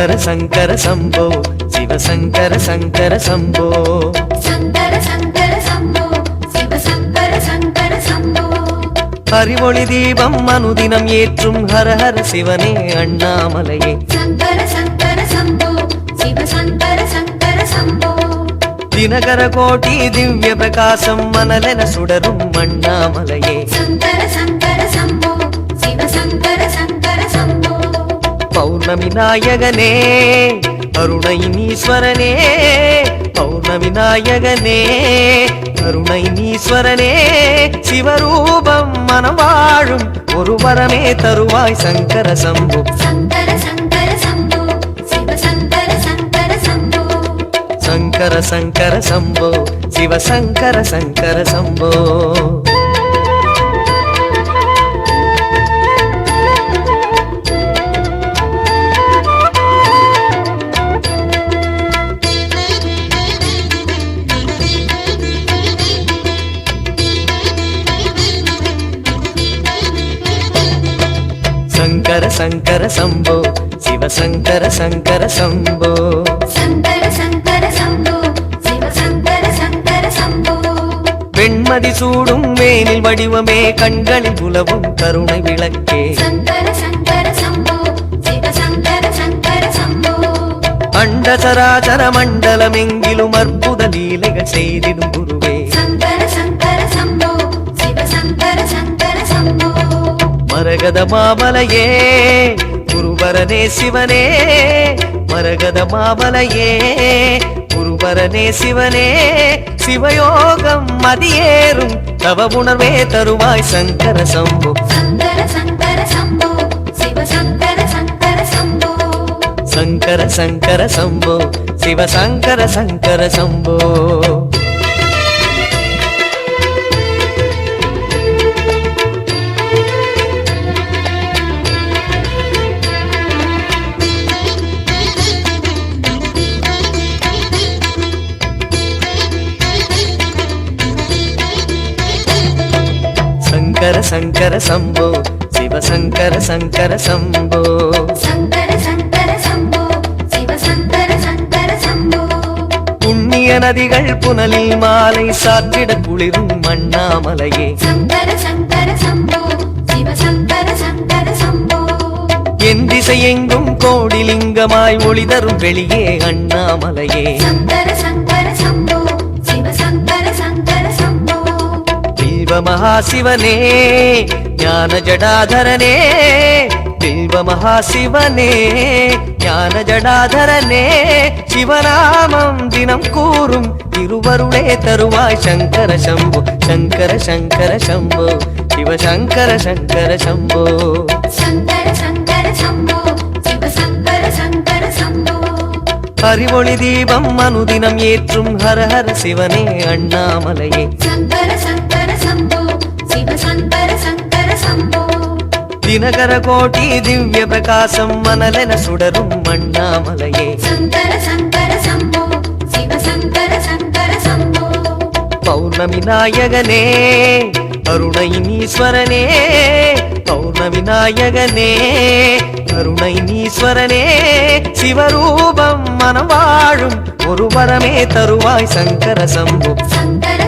சங்கர சங்கர சம்போ சிவசங்கர சங்கர சம்போ சங்கர சங்கர சம்போ சிவ சங்கர சங்கர சம்போ அறிவொளி தீபம் அனுதினம் ஏற்றும் ஹர ஹர சிவனே அண்ணாமலையே சங்கர சங்கர சம்போ சிவ சங்கர சங்கர சம்போ தினகர கோட்டி திவ்ய பிரகாசம் மணலென சுடரும் அண்ணாமலையே பௌர்ணமி நாயகனே அருணை நீஸ்வரனே பௌர்ணமி நாயகனே அருணை நீஸ்வரனே சிவரூபம் மனம் வாழும் ஒரு வரமே தருவாய் சங்கர சம்பு. சங்கர சங்கர சம்போ சிவ சங்கர சங்கர சம்போ. சங்கர சங்கர சம்போ. சிவசங்கர சங்கர சம்போ சங்கர சங்கர சம்போ. சிவசங்கர சங்கர சம்போ சங்கர சங்கர சம்போ. சிவ சங்கர சங்கர சம்போ. வெண்மதி சூடும் வேனில் வடிவமே கண்களில் புலவும் கருணை விளக்கே. சங்கர சங்கர சம்போ. சிவ சங்கர சங்கர சம்போ. அண்ட சராசர மண்டலம் எங்கிலும் அற்புத லீலைகள் செய்திடும் குருவே மரகத மாமலையே குருவரனே சிவனே மரகத மாமலையே குருவரனே சிவனே சிவயோகம் மதியேறும் தவ உணர்வே தருவாய் சங்கர சம்பு. சங்கர சங்கர சம்போ சிவ சங்கர சங்கர சம்போ. சங்கர சங்கர சம்போ. சிவசங்கர சங்கர சம்போ சங்கர சங்கர சம்போ. சிவசங்கர சங்கர சம்போ சங்கர சங்கர சம்போ. சிவ சங்கர சங்கர சம்போ. புண்ணிய நதிகள் புனலில் மாலை சாற்றிட குளிரும் அண்ணாமலையே சங்கர சங்கர சம்போ. சிவ சங்கர சங்கர சம்போ. என் திசையெங்கும் கோடிலிங்கமாய் ஒளி தரும் வெளியே அண்ணாமலையே. சங்கர மகாசிவனே ஞான ஜடாதரனே பில்வ மகாசிவனே ஞான ஜடாதரனே சிவநாமம் தினம் கூறும் திருவருளே தருவாய் சங்கர சம்பு சங்கர சங்கர சம்போ சிவசங்கர சங்கர சம்போ. சங்கர சங்கர சம்போ சிவ சங்கர சங்கர சம்போ. அறிவொளி தீபம் அனுதினம் ஏற்றும் ஹர ஹர சிவனே அண்ணாமலையே. தினகர கோட்டி திவ்ய பிரகாசம் மணலென சுடரும் சம்போ பௌர்ணமி நாயகனே அருணை நீஸ்வரனே பௌர்ணமி நாயகனே அருணை நீஸ்வரனே சிவரூபம் மனம் வாழும் ஒரு வரமே தருவாய் சங்கர சம்பு. சங்கர